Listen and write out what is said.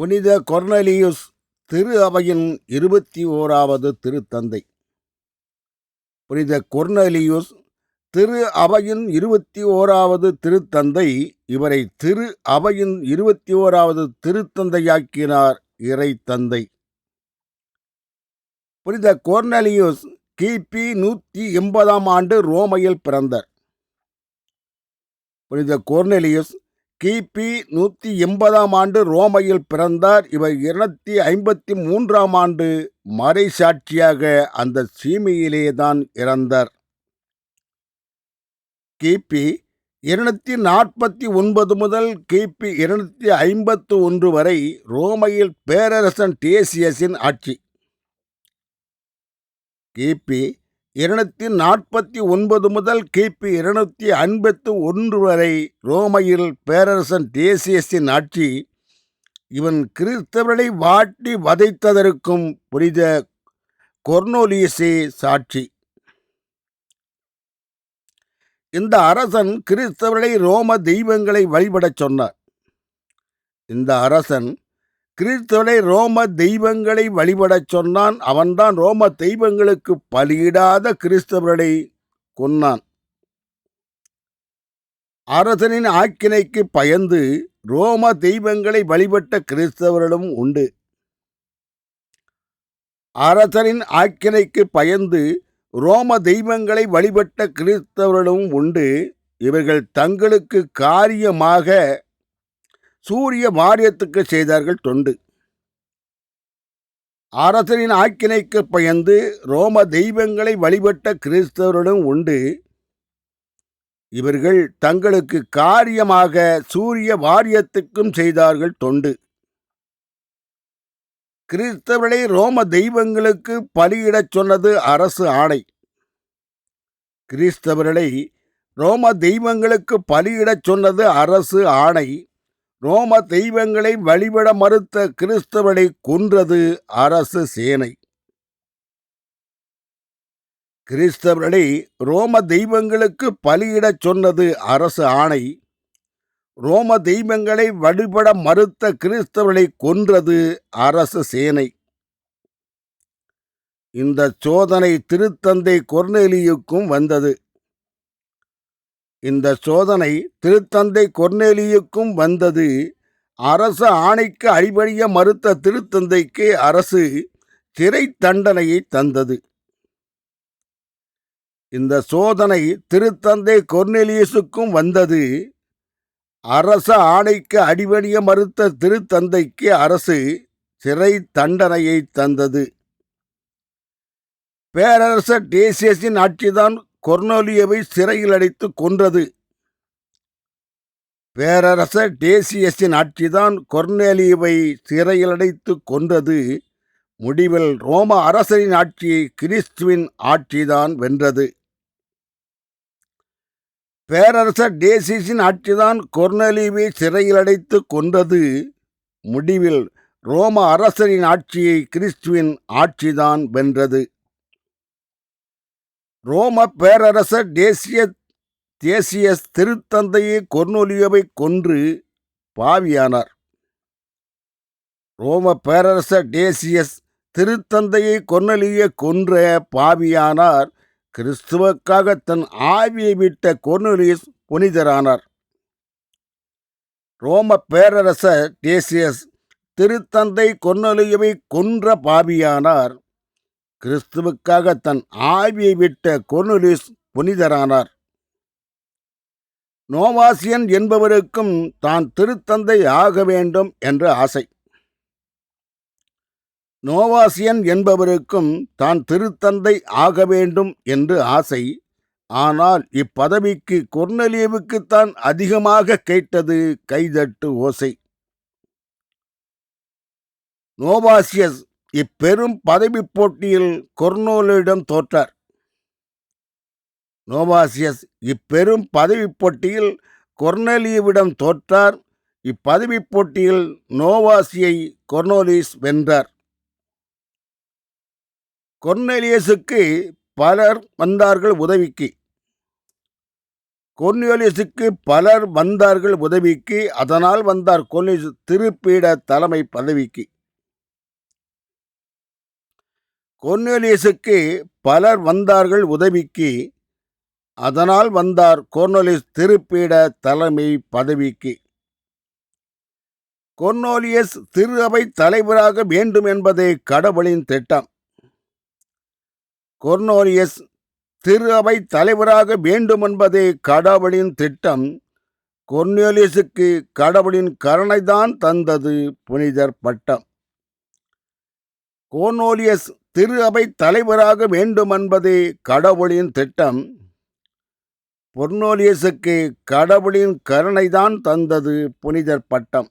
புனித கொர்னலியுஸ் திரு அவையின் இருபத்தி ஓராவது திருத்தந்தை. புனித கொர்னலியுஸ் திரு அவையின் இருபத்தி ஓராவது திருத்தந்தை. இவரை திரு அவையின் இருபத்தி ஓராவது திருத்தந்தையாக்கினார் இறை தந்தை புனித கொர்னலியுஸ் கிபி நூற்றி எண்பதாம் ஆண்டு ரோமையில் பிறந்தார். புனித கொர்னெலியுஸ் கிபி நூற்றி எண்பதாம் ஆண்டு ரோமையில் பிறந்தார். இவர் இருநூத்தி ஐம்பத்தி மூன்றாம் ஆண்டு மறை சாட்சியாக அந்த சீமையிலேதான் இறந்தார். கிபி இருநூத்தி நாற்பத்தி ஒன்பது முதல் கிபி இருநூத்தி ஐம்பத்து ஒன்று வரை ரோமையில் பேரரசன் டேசியஸின் ஆட்சி. கிபி இருநூத்தி நாற்பத்தி ஒன்பது முதல் கிபி இருநூத்தி ஐம்பத்து ஒன்று வரை ரோமையில் பேரரசன் தேசியஸின் ஆட்சி இவன் கிறிஸ்தவர்களை வாட்டி வதைத்ததற்கும் புனித கொர்னோலியஸே சாட்சி. இந்த அரசன் கிறிஸ்தவர்களை ரோம தெய்வங்களை வழிபடச் சொன்னார். இந்த அரசன் கிறிஸ்தவனை ரோம தெய்வங்களை வழிபடச் சொன்னான். அவன்தான் ரோம தெய்வங்களுக்கு பலியிடாத கிறிஸ்தவர்களை கொன்னான். அரசனின் ஆக்கினைக்கு பயந்து ரோம தெய்வங்களை வழிபட்ட கிறிஸ்தவர்களும் உண்டு. அரசனின் ஆக்கினைக்கு பயந்து ரோம தெய்வங்களை வழிபட்ட கிறிஸ்தவர்களும் உண்டு. இவர்கள் தங்களுக்கு காரியமாக சூரிய வாரியத்துக்கு செய்தார்கள் தொண்டு. அரசனின் ஆக்கினைக்கு பயந்து ரோம தெய்வங்களை வழிபட்ட கிறிஸ்தவர்களும் உண்டு. இவர்கள் தங்களுக்கு காரியமாக சூரிய வாரியத்துக்கும் செய்தார்கள் தொண்டு. கிறிஸ்தவர்களை ரோம தெய்வங்களுக்கு பலியிடச் சொன்னது அரசு ஆணை. கிறிஸ்தவர்களை ரோம தெய்வங்களுக்கு பலியிடச் சொன்னது அரசு ஆணை. ரோம தெய்வங்களை வழிபட மறுத்த கிறிஸ்தவனை கொன்றது அரசு சேனை. கிறிஸ்தவர்களை ரோம தெய்வங்களுக்கு பலியிடச் சொன்னது அரசு ஆணை. ரோம தெய்வங்களை வழிபட மறுத்த கிறிஸ்தவர்களை கொன்றது அரசு சேனை. இந்த சோதனை திருத்தந்தை கொர்னேலியுக்கும் வந்தது. இந்த சோதனை திருத்தந்தை கொர்னேலியுக்கும் வந்தது. அரச ஆணைக்கு அடிபடிய மறுத்த திருத்தந்தைக்கு அரசு சிறை தண்டனையை தந்தது. இந்த சோதனை திருத்தந்தை கொர்னேலியஸுக்கும் வந்தது. அரச ஆணைக்கு அடிபணிய மறுத்த திருத்தந்தைக்கு அரசு சிறை தண்டனையை தந்தது. பேரரசர் டேசியஸின் ஆட்சிதான் கொர்னோலியவை சிறையில் அடைத்து கொன்றது. பேரரசர் டேசியஸின் ஆட்சிதான் கொர்னேலியோவை சிறையில் அடைத்து கொன்றது. முடிவில் ரோம அரசரின் ஆட்சியை கிறிஸ்துவின் ஆட்சிதான் வென்றது. பேரரசர் டேசியஸின் ஆட்சிதான் கொர்னலிவை சிறையில் அடைத்து கொன்றது. முடிவில் ரோம அரசரின் ஆட்சியை கிறிஸ்துவின் ஆட்சிதான் வென்றது. ரோம பேரரசர் தேசிய தேசிய திருத்தந்தையை கொர்னோலியோவை கொன்று பாவியானார். ரோம பேரரசர் டேசியஸ் திருத்தந்தையை கொர்னலிய கொன்ற பாவியானார். கிறிஸ்துவக்காக தன் ஆவியை விட்ட கொர்னலியஸ் புனிதரானார். ரோம பேரரசர் டேசியஸ் திருத்தந்தை கொர்னலியவை கொன்ற பாவியானார். கிறிஸ்துவுக்காக தன் ஆவியை விட்ட கொர்னுலிஸ் புனிதரானார். நோவாசியன் என்பவருக்கும் தான் திருத்தந்தை ஆக வேண்டும் என்ற ஆசை. நோவாசியன் என்பவருக்கும் தான் திருத்தந்தை ஆக வேண்டும் என்று ஆசை. ஆனால் இப்பதவிக்கு கொர்னலியவுக்குத்தான் அதிகமாக கேட்டது கைதட்டு ஓசை. நோவாசியஸ் இப்பெரும் பதவி போட்டியில் கொர்னோலிடம் தோற்றார். நோவாசியஸ் இப்பெரும் பதவி போட்டியில் கொர்னலியவிடம் தோற்றார். இப்பதவி போட்டியில் நோவாசியை கொர்னோலிஸ் வென்றார். கொர்னேலியஸுக்கு பலர் வந்தார்கள் உதவிக்கு. கொர்னியோலியஸுக்கு பலர் வந்தார்கள் உதவிக்கு. அதனால் வந்தார் கொர்னியோலியஸ் திருப்பீட தலைமை பதவிக்கு. கொர்னேலியஸுக்கு பலர் வந்தார்கள் உதவிக்கு. அதனால் வந்தார் கொர்னோலியஸ் திருப்பீட தலைமை பதவிக்கு. கொர்னோலியஸ் திரு அவை தலைவராக வேண்டும் என்பதே கடவுளின் திட்டம். கொர்னோலியஸ் திரு அவை தலைவராக வேண்டும் என்பதே கடவுளின் திட்டம். கொர்னேலியஸுக்கு கடவுளின் கருணைதான் தந்தது புனிதர் பட்டம். கோர்னோலியஸ் திரு அவை தலைவராக வேண்டுமென்பதே கடவுளின் திட்டம். பொர்னோலியஸுக்கு கடவுளின் கருணைதான் தந்தது புனிதர் பட்டம்.